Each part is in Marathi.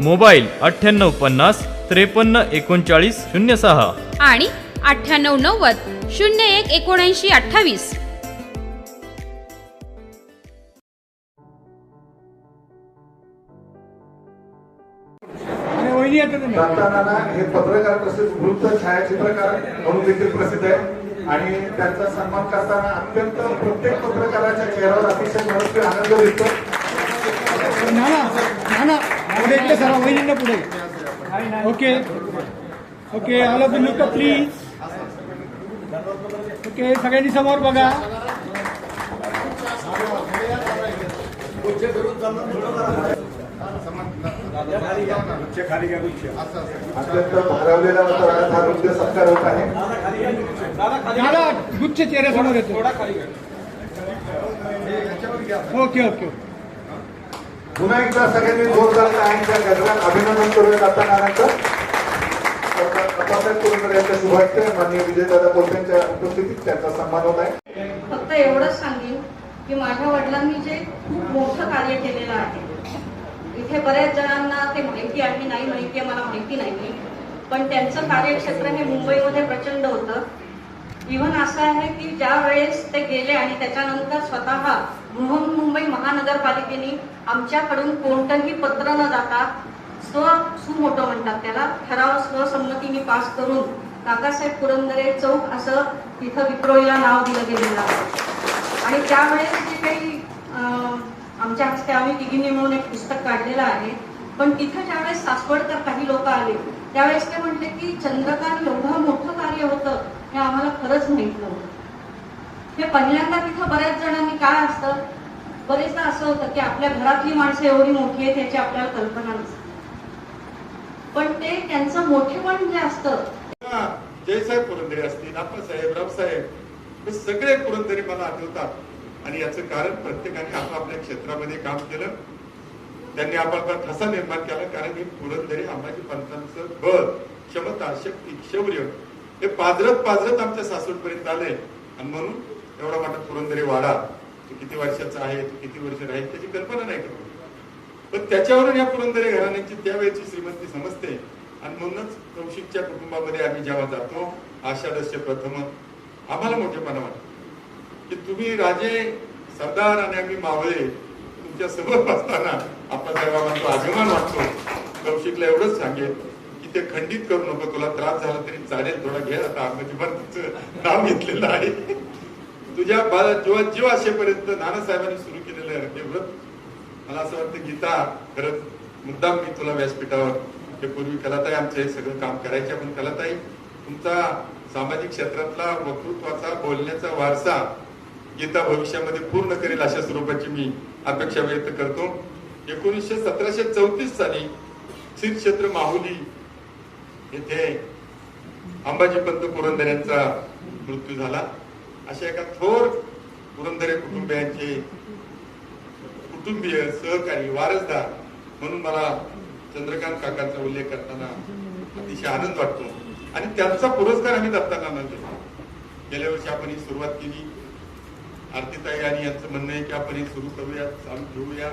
मोबाईल अठ्ठ्याण्णव पन्नास त्रेपन्न एकोणचाळीस शून्य सहा. आणि अठ्ठ्याण्णव नव्वद शून्य एक एकोणऐंशी अठ्ठावीस. दत्तानाना हे पत्रकार तसेच वृत्त छायाचित्रकार म्हणून देखील प्रसिद्ध आहे आणि त्यांचा सन्मान करताना अत्यंत प्रत्येक पत्रकाराच्या चेहऱ्यावर अतिशय मनस्वी आनंद दिसतो. नाना नाना. पुढे सरा वहिनींना पुढे. Okay okay all of look please okay सगळ्यांनी समोर बघा. अत्यंत भारावलेला वातावरणात हा नृत्य सत्कार होत आहे. गुच्छ चेहऱ्यासमोर येतो. ओके ओके पुन्हा एकदा सगळ्यांनी जोरदार टाळ्यांच्या गजरात अभिनंदन करूया दत्तानानांचं अप्पासाहेब यांच्या शुभार्थ माननीय विजयदादा कोलपेंच्या उपस्थितीत त्यांचा सन्मान होत आहे. फक्त एवढंच सांगेन की माझ्या वडिलांनी जे खूप मोठं कार्य केलेलं आहे. इथे बऱ्याच जणांना ते माहिती आहे नाही माहिती आहे मला माहिती नाही पण त्यांचं कार्यक्षेत्र हे मुंबईमध्ये प्रचंड होतं. इव्हन असं आहे की ज्या वेळेस ते गेले आणि त्याच्यानंतर स्वतः बृहन्मुंबई महानगरपालिकेने आमच्याकडून कोणतंही पत्र न जाता स्व सुमोटो म्हणतात त्याला ठराव स्वसंमतीने पास करून काकासाहेब पुरंदरे चौक असं तिथं विक्रोळीला नाव दिलं गेलेलं आहे. आणि त्यावेळेस जे काही आमच्या हस्ते आम्ही तिघींनी मिळून एक पुस्तक काढलेलं आहे. पण तिथं ज्यावेळेस सासवडकर काही लोक आले त्यावेळेस ते म्हटले की चंद्रकांत एवढं मोठं कार्य होतं हे आम्हाला खरंच माहीत नव्हतं. हे पहिल्यांदा तिथं बऱ्याच जणांनी काय असतं? बरेचदा असं होतं की आपल्या घरातली माणसं एवढी मोठी आहेत याची आपल्याला कल्पना नसते. पण ते त्यांचं मोठेपण जे असतं जयसाहेब पुरंदरे असतील आप्पासाहेब रावसाहेब हे सगळे पुरंदरे मला आठवतात. आणि याचं कारण प्रत्येकाने आपापल्या क्षेत्रामध्ये काम केलं. त्यांनी आपापला ठसा निर्माण केला कारण हे पुरंदरे अंबाजी पंतांचं बळ क्षमता शक्ती शौर्य हे पाजरत पाजरत आमच्या सासूरपर्यंत आले आणि म्हणून एवढा मोठा पुरंदरी वाडा तो किती वर्षाचा आहे तो किती वर्ष राहील त्याची कल्पना नाही करू पण त्याच्यावरून या पुरंदरे घराण्याची त्यावेळेची श्रीमंती समजते. आणि म्हणूनच कौशिकच्या कुटुंबामध्ये आम्ही जेव्हा जातो आषाढस्य प्रथम आम्हाला मोठेपणा वाटतो. की तुम्ही राजे सरदार आणि आम्ही मावळे तुमच्यासमोर असताना आपण म्हणतो अभिमान वाटतो. कौशिकला एवढंच सांगेल. की ते खंडित करू नको तुला त्रास झाला तरी चालेल थोडा घे आता अहमदीबादचं नाव घेतलेलं आहे. तुझ्या बाळा जीव असेपर्यंत नानासाहेबांनी सुरू केलेलं हे व्रत. मला असं वाटतं गीता खरंच मुद्दाम मी तुला व्यासपीठावर हे पूर्वी कलाताई आमचं हे सगळं काम करायचे पण कलाताई तुमचा सामाजिक क्षेत्रातला वक्तृत्वाचा बोलण्याचा वारसा गीता भविष्यामध्ये पूर्ण करेल अशा स्वरूपाची मी अपेक्षा व्यक्त करतो. एकोणीसशे सतराशे चौतीस साली श्री क्षेत्र माहुली येथे अंबाजीपंत पुरंदऱ्यांचा मृत्यू झाला. अशा एका थोर पुरंदरे कुटुंबियांचे कुटुंबीय सहकारी वारसदार म्हणून मला चंद्रकांत काकांचा उल्लेख करताना अतिशय आनंद वाटतो. आणि त्यांचा पुरस्कार आम्ही दत्ताना देतो म्हणजे गेल्या वर्षी आपण ही सुरुवात केली. आरतीताई आणि यांचं म्हणणं आहे की आपण हे सुरू करूया चालू ठेवूया.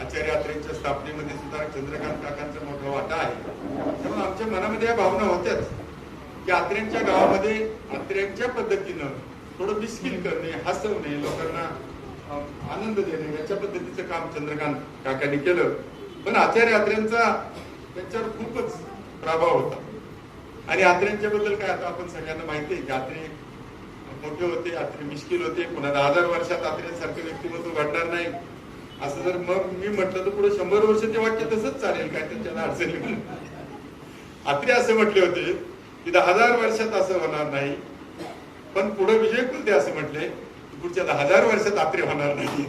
आचार्य यात्रेच्या स्थापनेमध्ये सुद्धा चंद्रकांत काकांचा मोठा वाटा आहे. आमच्या मनामध्ये या भावना होत्याच. की आत्र्यांच्या गावामध्ये आत्र्यांच्या पद्धतीनं थोडं मिस्किल करणे हसवणे लोकांना आनंद देणे याच्या पद्धतीचं काम चंद्रकांत काकांनी केलं. पण आचार्य आत्र्यांचा त्यांच्यावर खूपच प्रभाव होता. आणि आत्र्यांच्या बद्दल काय आता आपण सगळ्यांना माहिती आहे की आत्रे मोठे होते आत्रे मिश्किल होते पुन्हा हजार वर्षात आत्र्यांसारखं व्यक्तिमत्व घडणार नाही. असं जर मग मी म्हटलं तर पुढे शंभर वर्ष ते वाक्य तसंच चालेल काय त्याच्याला अडचणी नाही. अत्रे असे म्हटले होते की दहा हजार वर्षात असं होणार नाही. पण पुढे विजय कुलते असं म्हटले पुढच्या दहा हजार वर्षात अत्रे होणार नाही.